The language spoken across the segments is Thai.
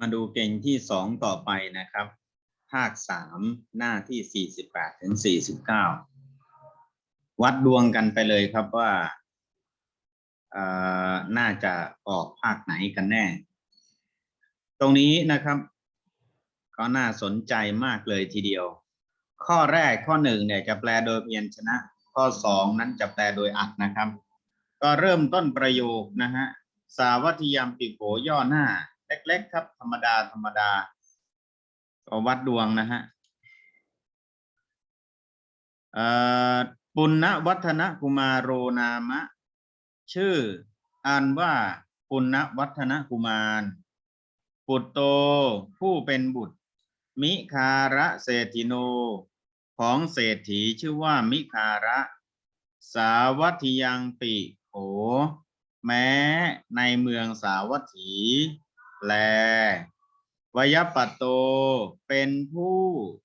มาดูเก่งที่สองต่อไปนะครับ ภาคสามหน้าที่สี่สิบแปดถึงสี่สิบเก้าวัดดวงกันไปเลยครับว่าอ่อน่าจะออกภาคไหนกันแน่ ตรงนี้นะครับ ก็น่าสนใจมากเลยทีเดียว ข้อแรกข้อหนึ่งเนี่ยจะแปลโดยพยัญชนะ ข้อสองนั้นจะแปลโดยอัดนะครับ ก็เริ่มต้นประโยคนะฮะสาวัตยามปิโกย่อหน้า เล็ก ๆ ครับ ธรรมดาธรรมดาก็วัดดวงนะฮะเอ่อปุณณวัฒนกุมารโรนามะ ชื่ออ่านว่าปุณณวัฒนกุมารปุตโตผู้เป็นบุตร มิคาระเศรษฐิโน ของเศรษฐีชื่อว่ามิคาระ สาวัตถิยังปิโขแม้ในเมืองสาวัตถี แล วยปัตโต เป็นผู้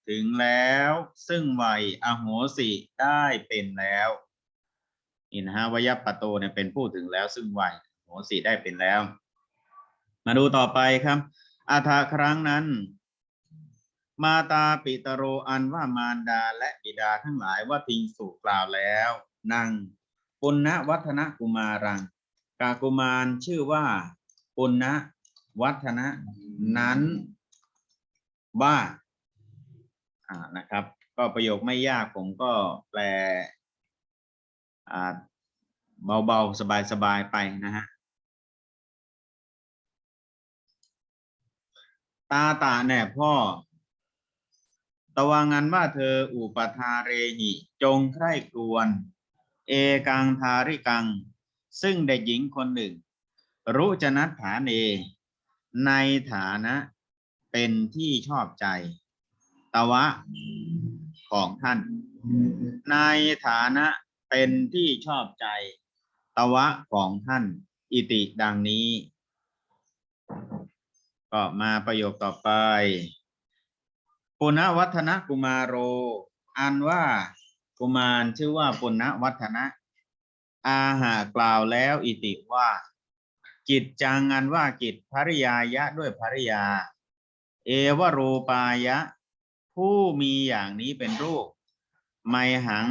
ถึงแล้ว ซึ่งวัยอโหสิได้เป็นแล้วนี่นะฮะวยปัตโตเนี่ยเป็นผู้ถึงแล้ว ซึ่งวัยอโหสิได้เป็นแล้ว มาดูต่อไปครับอาทาครั้งนั้น มาตาปิตโรอันว่ามารดาและบิดาทั้งหลายว่าทิงสุกล่าวแล้วนางปุณณวัฒนกุมารัง กากุมารชื่อว่าปุณณ วัฒนะนั้นว่าอ่านะครับ ก็ประโยคไม่ยากผมก็แปลอ่าเบาๆ สบายๆ ไปนะฮะตาตาแน่พ่อตะวังงันว่าเธออุปทาเรหิ จงใคร่ครวญเอกังทาริกัง ซึ่งเด็กหญิงคนหนึ่ง รุจนัตฐานเน ในฐานะเป็นที่ชอบใจ ตวะของท่าน ในฐานะเป็นที่ชอบใจ ตวะของท่าน อิติดังนี้ ก็มาประโยคต่อไป ปุณณวัฒนกุมารโร อันว่ากุมารชื่อว่าปุณณวัฒนะ อาหากล่าวแล้วอิติว่า กิจจังอันว่ากิจภริยายะด้วยภริยา เอวรูปายะ ผู้มีอย่างนี้เป็นรูป ไมหัง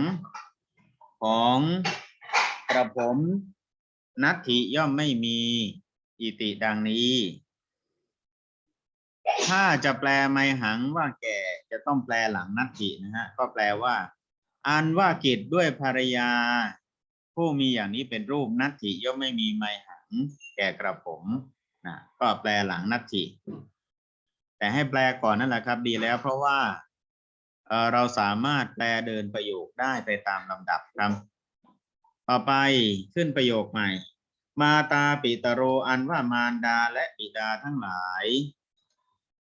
ของกระผมนัตถิย่อมไม่มีอิติดังนี้ ถ้าจะแปลไมหังว่าแก่จะต้องแปลหลังนัตถินะฮะ ก็แปลว่า อันว่ากิจด้วยภรรยา ผู้มีอย่างนี้เป็นรูปนัตถิย่อมไม่มีไมหัง แก่กระผมนะก็แปลหลังนัตถิแต่ให้แปลก่อนนั่นแหละครับ ดีแล้วเพราะว่าเราสามารถแปลเดินประโยคได้ไปตามลำดับครับ ต่อไปขึ้นประโยคใหม่ มาตาปิตโรอันว่ามารดาและบิดาทั้งหลาย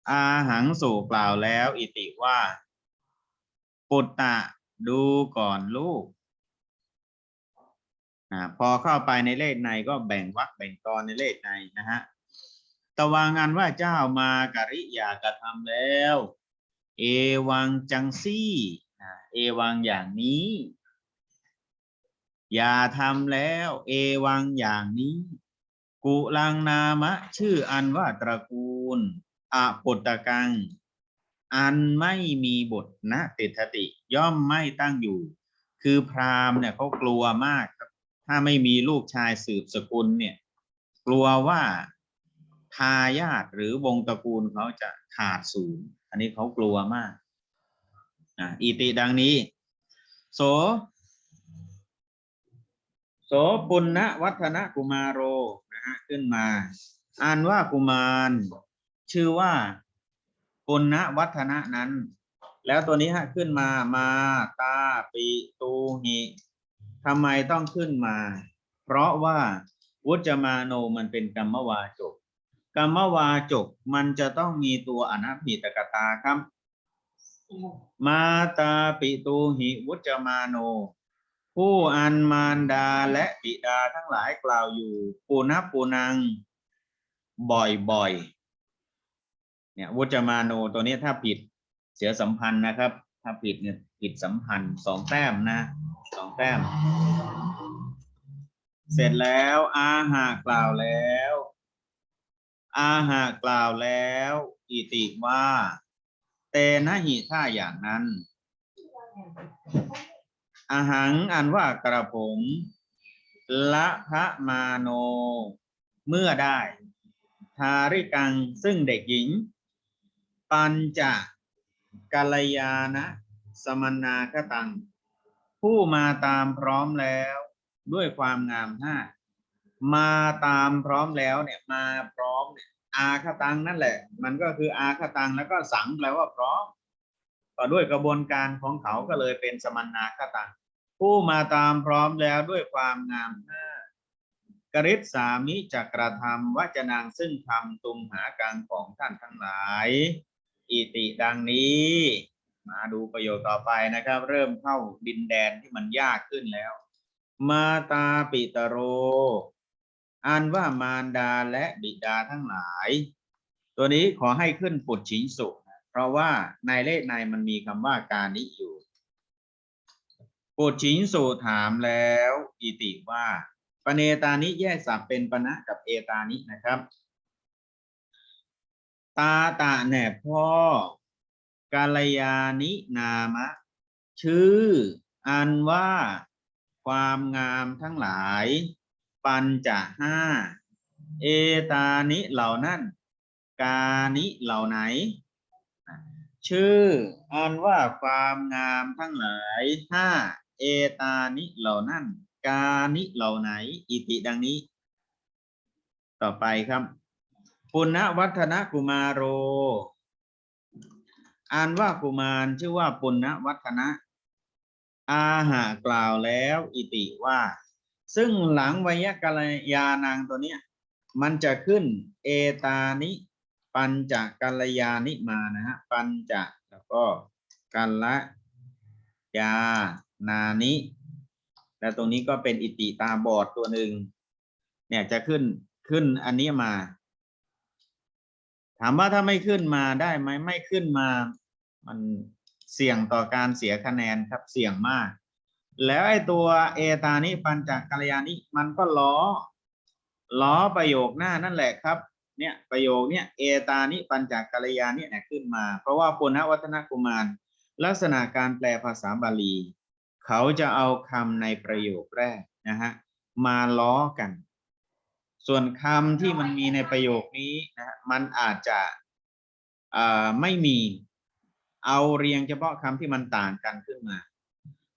อาหังสู่กล่าวแล้ว อิติว่าปุตตะดูก่อนลูก นะพอเข้าไปในเลขในก็แบ่งวรรคแบ่งตอนในเลขในนะฮะตวางานว่าเจ้ามากริยากระทำแล้ว เอวังจังซี่นะเอวังอย่างนี้ อย่าทำแล้ว เอวังอย่างนี้ กุลังนามะ ชื่ออันว่าตระกูลอปุตตกัง อันไม่มีบทนะติทติ ย่อมไม่ตั้งอยู่ คือพราหมณ์เนี่ยเขากลัวมาก ถ้าไม่มีลูกชายสืบสกุลเนี่ย กลัวว่าทายาทหรือวงตระกูลเขาจะขาดศูนย์อันนี้เขากลัวมากอะอิติดังนี้ โส โสปุณณวัฒนกุมารโรนะฮะขึ้นมา อ่านว่ากุมาร ชื่อว่าปุณณวัฒนะนั้น แล้วตัวนี้ฮะขึ้นมามาตาปิตูหิ ทำไมต้องขึ้นมา เพราะว่าวุจมาโนมันเป็นกรรมวาจก กรรมวาจกมันจะต้องมีตัวอนัพิตกตาครับ มาตาปิตูหิวุจมาโน ผู้อันมารดาและบิดาทั้งหลายกล่าวอยู่ปูนับปูนัง บ่อยๆ เนี่ยวุจมาโนตัวนี้ถ้าผิดเสียสัมพันธ์นะครับ ถ้าผิดเนี่ยผิดสัมพันธ์สองแต้มนะ สองแต้ม เสร็จแล้ว อาหากล่าวแล้ว อาหากล่าวแล้ว อิติว่า เตนะหิถ้าอย่างนั้น อาหังอันว่ากระผม ละพระมาโน เมื่อได้ ทาริกังซึ่งเด็กหญิง ปัญจกัลยาณสมนาคตัง ผู้มาตามพร้อมแล้วด้วยความงามห้ามาตามพร้อมแล้วเนี่ยมาพร้อมเนี่ยอาคตังนั่นแหละ มันก็คืออาคตังแล้วก็สังแปลว่าพร้อม ต่อด้วยกระบวนการของเขาก็เลยเป็นสมนาคตังผู้มาตามพร้อมแล้วด้วยความงามห้ากริษสามิจักระทำวจนางซึ่งทำตุมหากังของท่านทั้งหลาย อิติดังนี้ มาดูประโยคต่อไปนะครับ เริ่มเข้าดินแดนที่มันยากขึ้นแล้ว มาตาปิตโรอันว่ามารดาและบิดาทั้งหลาย ตัวนี้ขอให้ขึ้นปุจฉิงสุเพราะว่าในเลขในมันมีคำว่าการนิอยู่ปุจฉิงสุถามแล้ว อิติว่าปเนตานิแยกศัพท์เป็นปณะกับเอตานินะครับ ตาตะแหนพ่อ กาลยานินามะ ชื่อ อันว่า ความงามทั้งหลาย ปัญจะห้า เอตานิเหล่านั้น กานิเหล่าไหน ชื่อ อันว่าความงามทั้งหลายห้าเอตานิเหล่านั้น กานิเหล่าไหน อิติดังนี้ ต่อไปครับปุณณวัฒนกุมารโร อ่านว่ากุมารชื่อว่าปุณณวัฒนะ อาหากล่าวแล้วอิติว่า ซึ่งหลังวยกาลยานางตัวเนี้ย มันจะขึ้นเอตานิ ปัญจกัลยานิมานะฮะปัญจแล้วก็กัลยานานิและตรงนี้ก็เป็นอิติตาบอดตัวหนึ่งเนี่ยจะขึ้นขึ้นอันนี้มา ถามว่าถ้าไม่ขึ้นมาได้ไหมไม่ขึ้นมา มันเสี่ยงต่อการเสียคะแนนครับเสี่ยงมาก แล้วไอ้ตัวเอตานิปัญจกัลยานิมันก็ล้อ ล้อประโยคหน้านั่นแหละครับ เนี่ยประโยคเนี่ยเอตานิปัญจกัลยานิเนี่ยขึ้นมา เพราะว่าปุณณวัฒนกุมาร ลักษณะการแปลภาษาบาลี เขาจะเอาคำในประโยคแรกนะฮะมาล้อกัน ส่วนคำที่มันมีในประโยคนี้นะฮะมันอาจจะไม่มี เอาเรียงเฉพาะคำที่มันต่างกันขึ้นมา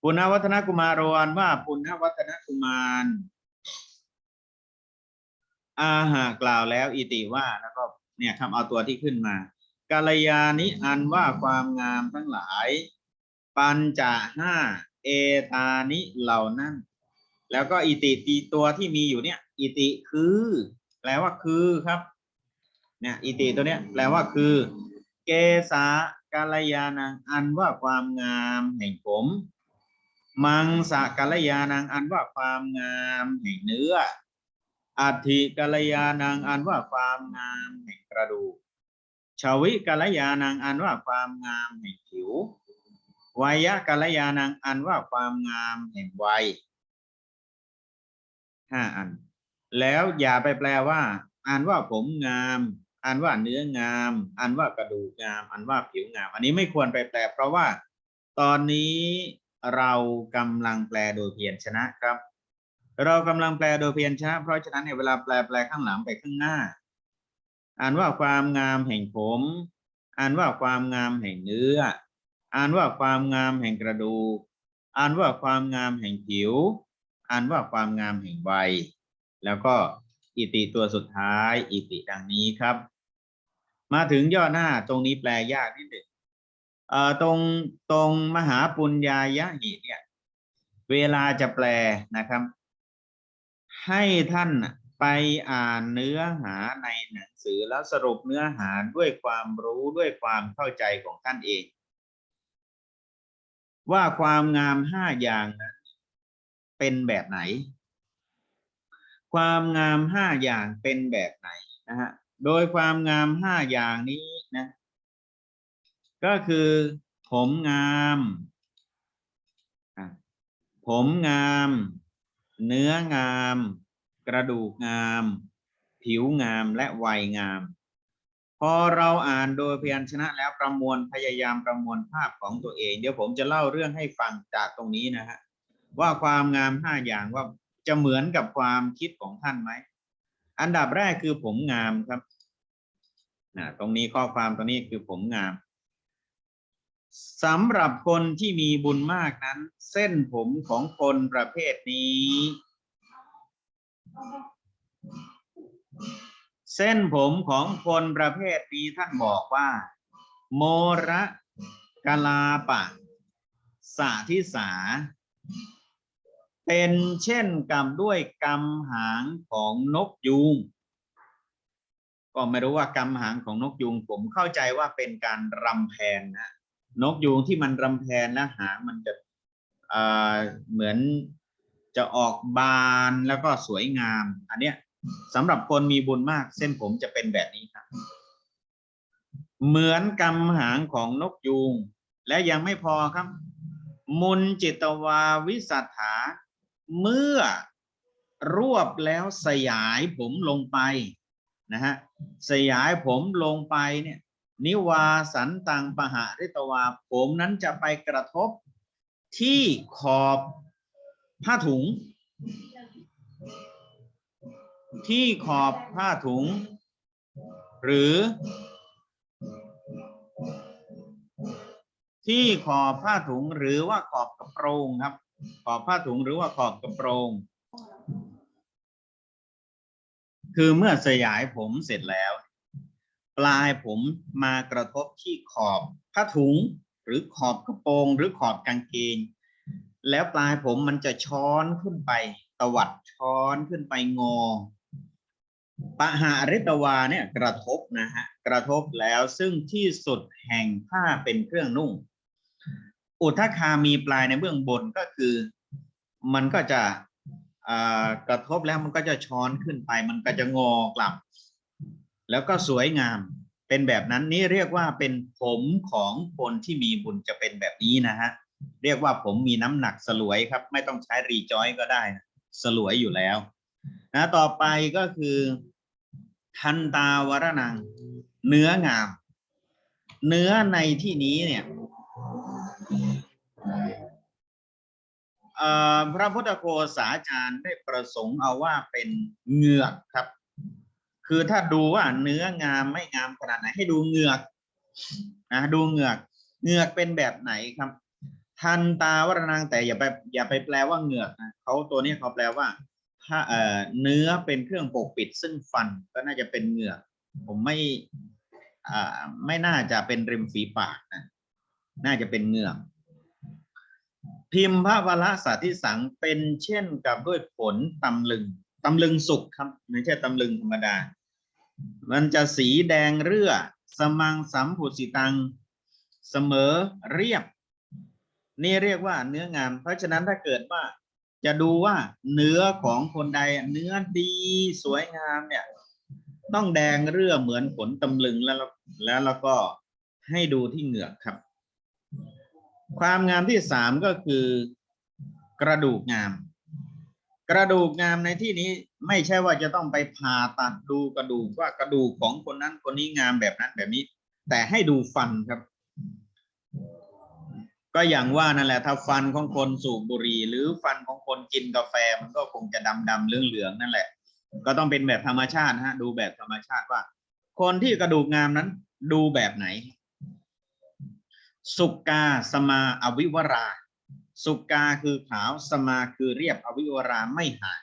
ปุณณวัฒนกุมารวานว่าปุณณวัฒนกุมารอาหากล่าวแล้วอิติว่าแล้วก็เนี่ยคำเอาตัวที่ขึ้นมากาลยานิอันว่าความงามทั้งหลาย ปัญจห้าเอตานิเหล่านั้น แล้วก็อิติตีตัวที่มีอยู่เนี่ย อิติคือ แปลว่าคือครับ เนี่ย อิติตัวเนี้ยแปลว่าคือ เกสา กาลยานังอันว่าความงามแห่งผม มังสะกาลยานังอันว่าความงามแห่งเนื้ออธิกัลยาณังอันว่าความงามแห่งกระดูกชาวิกัลยาณังอันว่าความงามแห่งผิววัยกัลยาณังอันว่าความงามแห่งวัยห้าอัน แล้วอย่าไปแปลว่าอ่านว่าผมงาม อ่านว่าเนื้องามอ่านว่ากระดูกงามอ่านว่าผิวงาม อันนี้ไม่ควรไปแปล เพราะว่าตอนนี้เรากำลังแปลโดยเพียรชนะครับ เรากำลังแปลโดยเพียรชนะ เพราะฉะนั้นเนี่ยเวลาแปลแปลข้างหลังไปข้างหน้า อ่านว่าความงามแห่งผม อ่านว่าความงามแห่งเนื้อ อ่านว่าความงามแห่งกระดูก อ่านว่าความงามแห่งผิว อ่านว่าความงามแห่งวัยแล้วก็อิติตัวสุดท้าย อิติดังนี้ครับ มาถึงย่อหน้าตรงนี้แปลยากนิดหนึ่งเอ่อตรงตรงมหาปุญญายะหิเนี่ย เวลาจะแปลนะครับ ให้ท่านไปอ่านเนื้อหาในหนังสือแล้วสรุปเนื้อหาด้วยความรู้ด้วยความเข้าใจของท่านเอง ว่าความงามห้าอย่างนั้นเป็นแบบไหน ความงามห้าอย่างเป็นแบบไหนนะฮะ โดยความงามห้าอย่างนี้นะ ก็คือผมงามผมงาม เนื้องาม กระดูกงาม ผิวงามและวัยงาม พอเราอ่านโดยพยัญชนะแล้วประมวลพยายามประมวลภาพของตัวเอง เดี๋ยวผมจะเล่าเรื่องให้ฟังจากตรงนี้นะฮะว่าความงามห้าอย่างว่าจะเหมือนกับความคิดของท่านไหมอันดับแรกคือผมงามครับ นะตรงนี้ข้อความตรงนี้คือผมงามสำหรับคนที่มีบุญมากนั้น เส้นผมของคนประเภทนี้ เส้นผมของคนประเภทนี้ท่านบอกว่า โมระกลาปะสาทิสา เป็นเช่นกับด้วยกำหางของนกยูง ก็ไม่รู้ว่ากำหางของนกยูงผมเข้าใจว่าเป็นการรำแพนนะนกยูงที่มันรำแพนและหางมันจะเออเหมือนจะออกบานแล้วก็สวยงาม อันเนี้ยสำหรับคนมีบุญมากเส้นผมจะเป็นแบบนี้ครับเหมือนกำหางของนกยูง และยังไม่พอครับ มุนจิตวาวิสัทธาเมื่อรวบแล้วสยายผมลงไป นะฮะสยายผมลงไปเนี่ยนิวาสันตังปหาริตวา ผมนั้นจะไปกระทบที่ขอบผ้าถุง ที่ขอบผ้าถุง หรือ ที่ขอบผ้าถุงหรือว่าขอบกระโปรงครับ ขอบผ้าถุงหรือว่าขอบกระโปรง คือเมื่อสยายผมเสร็จแล้ว ปลายผมมากระทบที่ขอบผ้าถุง หรือขอบกระโปรง หรือขอบกางเกง แล้วปลายผมมันจะช้อนขึ้นไป ตวัดช้อนขึ้นไปงอปะหาริตวาเนี่ยกระทบนะฮะกระทบแล้วซึ่งที่สุดแห่งผ้าเป็นเครื่องนุ่ง อุทคามีปลายในเบื้องบนก็คือ มันก็จะ กระทบแล้วมันก็จะช้อนขึ้นไป มันก็จะงอกลับ แล้วก็สวยงามเป็นแบบนั้นนี่เรียกว่าเป็นผมของคนที่มีบุญจะเป็นแบบนี้นะฮะเรียกว่าผมมีน้ำหนักสลวยครับ ไม่ต้องใช้รีจอยก็ได้ สลวยอยู่แล้วนะต่อไปก็คือทันตาวรนัง เนื้องาม เนื้อในที่นี้เนี่ย พระพุทธโฆษาจารย์ได้ประสงค์เอาว่าเป็นเหงือกครับ คือถ้าดูว่าเนื้องามไม่งามขนาดไหนให้ดูเหงือกนะดูเหงือกเหงือกเป็นแบบไหนครับ ทันตาวรนังแต่อย่าไปอย่าไปแปลว่าเหงือกนะเขาตัวนี้เขาแปลว่า ถ้าเอ่อเนื้อเป็นเครื่องปกปิดซึ่งฟันก็น่าจะเป็นเหงือก ผมไม่อ่าไม่น่าจะเป็นริมฝีปากนะน่าจะเป็นเหงือก พิมพ์พระวละสัตทิสังเป็นเช่นกับด้วยผลตำลึงตำลึงสุกครับไม่ใช่ตำลึงธรรมดา มันจะสีแดงเรื่อ สมังสัมผุสิตัง เสมอเรียบ นี่เรียกว่าเนื้องาม เพราะฉะนั้นถ้าเกิดว่า จะดูว่าเนื้อของคนใดเนื้อดีสวยงามเนี่ย ต้องแดงเรื่อเหมือนผลตำลึงแล้วแล้วแล้วก็ให้ดูที่เหงือกครับ ความงามที่สามก็คือกระดูกงาม กระดูกงามในที่นี้ไม่ใช่ว่าจะต้องไปผ่าตัดดูกระดูกว่ากระดูกของคนนั้นคนนี้งามแบบนั้นแบบนี้ แต่ให้ดูฟันครับ ก็อย่างว่านั่นแหละถ้าฟันของคนสูบบุหรี่หรือฟันของคนกินกาแฟมันก็คงจะดำดำเหลืองเหลืองนั่นแหละ ก็ต้องเป็นแบบธรรมชาติฮะดูแบบธรรมชาติว่า คนที่กระดูกงามนั้น ดูแบบไหน สุกาสมาอวิวรา สุกาคือขาวสมาคือเรียบอวิวราไม่ห่าง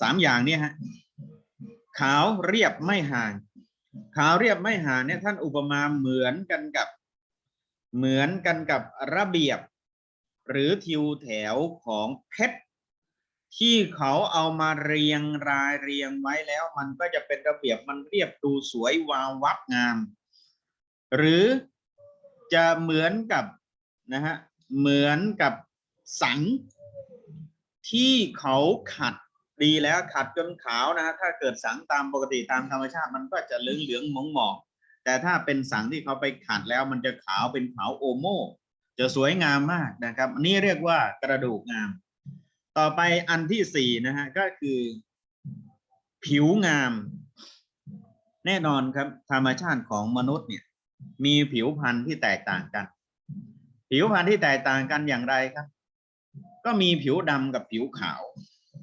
สามอย่างเนี่ยฮะขาวเรียบไม่ห่าง ขาวเรียบไม่ห่างเนี่ยท่านอุปมาเหมือนกันกับเหมือนกันกับระเบียบ หรือทิวแถวของเพชรที่เขาเอามาเรียงรายเรียงไว้แล้ว มันก็จะเป็นระเบียบมันเรียบดูสวยวาววับงาม หรือ จะเหมือนกับนะฮะเหมือนกับสังที่เขาขัดดีแล้วขัดจนขาวนะฮะถ้าเกิดสังตามปกติตามธรรมชาติมันก็จะเหลืองเหลืองหมองหมองแต่ถ้าเป็นสังที่เขาไปขัดแล้วมันจะขาวเป็นขาวโอโมจะสวยงามมากนะครับอันนี่เรียกว่ากระดูกงาม ต่อไปอันที่สี่นะฮะก็คือ ผิวงาม แน่นอนครับธรรมชาติของมนุษย์เนี่ย มีผิวพรรณที่แตกต่างกัน ผิวพรรณที่แตกต่างกันอย่างไรครับ ก็มีผิวดำกับผิวขาว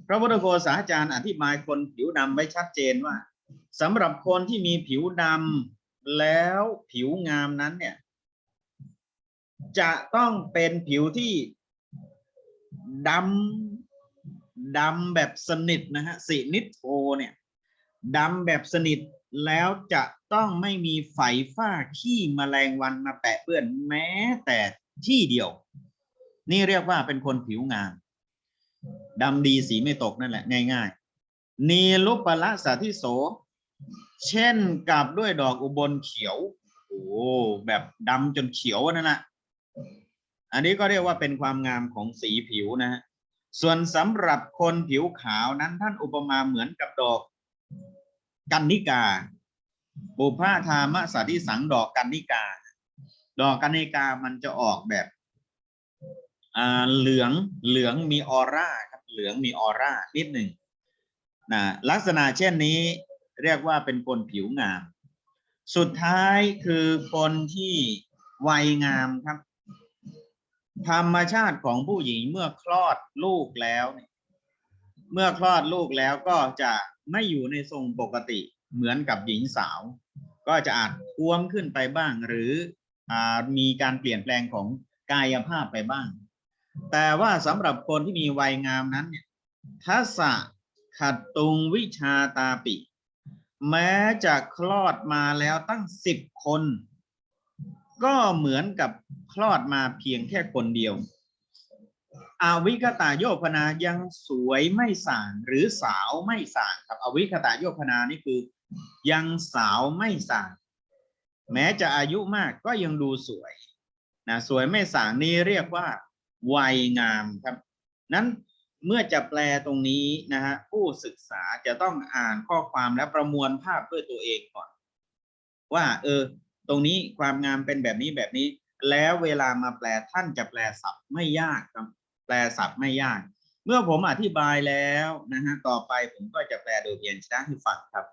พระพุทธโฆษาจารย์อธิบายคนผิวดำไว้ชัดเจนว่าสำหรับคนที่มีผิวดำแล้วผิวงามนั้นเนี่ย จะต้องเป็นผิวที่ดำดำแบบสนิทนะฮะสินิโทเนี่ยดำแบบสนิท แล้วจะต้องไม่มีไฝฝ้าขี้แมลงวันมาแปะเปื้อนแม้แต่ที่เดียว นี่เรียกว่าเป็นคนผิวงามดำดีสีไม่ตกนั่นแหละ ง่ายๆนีลุปละสาธิโส เช่นกับด้วยดอกอุบลเขียว โอ้แบบดำจนเขียวนั่นแหละอันนี้ก็เรียกว่าเป็นความงามของสีผิวนะฮะส่วนสำหรับคนผิวขาวนั้นท่านอุปมาเหมือนกับดอก กันนิกาบุพาธามสาธิสังดอกกันนิกา ดอกกันนิกามันจะออกแบบเหลืองเหลืองมีออร่าครับเหลืองมีออร่านิดหนึ่งนะลักษณะเช่นนี้เรียกว่าเป็นคนผิวงาม สุดท้ายคือคนที่วัยงามครับ ธรรมชาติของผู้หญิงเมื่อคลอดลูกแล้ว เมื่อคลอดลูกแล้วก็จะ ไม่อยู่ในทรงปกติเหมือนกับหญิงสาว ก็จะอาจท้วมขึ้นไปบ้าง หรืออมีการเปลี่ยนแปลงของกายภาพไปบ้าง แต่ว่าสำหรับคนที่มีวัยงามนั้นเนี่ยทัศะขัดตุงวิชาตาปิ แม้จะคลอดมาแล้วตั้งสิบคน ก็เหมือนกับคลอดมาเพียงแค่คนเดียว อวิคตาโยพนายังสวยไม่ส่างหรือสาวไม่ส่างครับอวิคตาโยพนานี่คือ ยังสาวไม่ส่างแม้จะอายุมากก็ยังดูสวยนะสวยไม่ส่างนี่เรียกว่า วัยงามครับ นั้นเมื่อจะแปลตรงนี้นะฮะผู้ศึกษาจะต้องอ่านข้อความและประมวลภาพด้วยตัวเองก่อน ว่าเออ ตรงนี้ความงามเป็นแบบนี้แบบนี้ แล้วเวลามาแปลท่านจะแปลศัพท์ไม่ยากครับ แปลศัพท์ไม่ยาก เมื่อผมอธิบายแล้วนะฮะต่อไปผมก็จะแปลโดยเพียงช้าให้ฟังครับ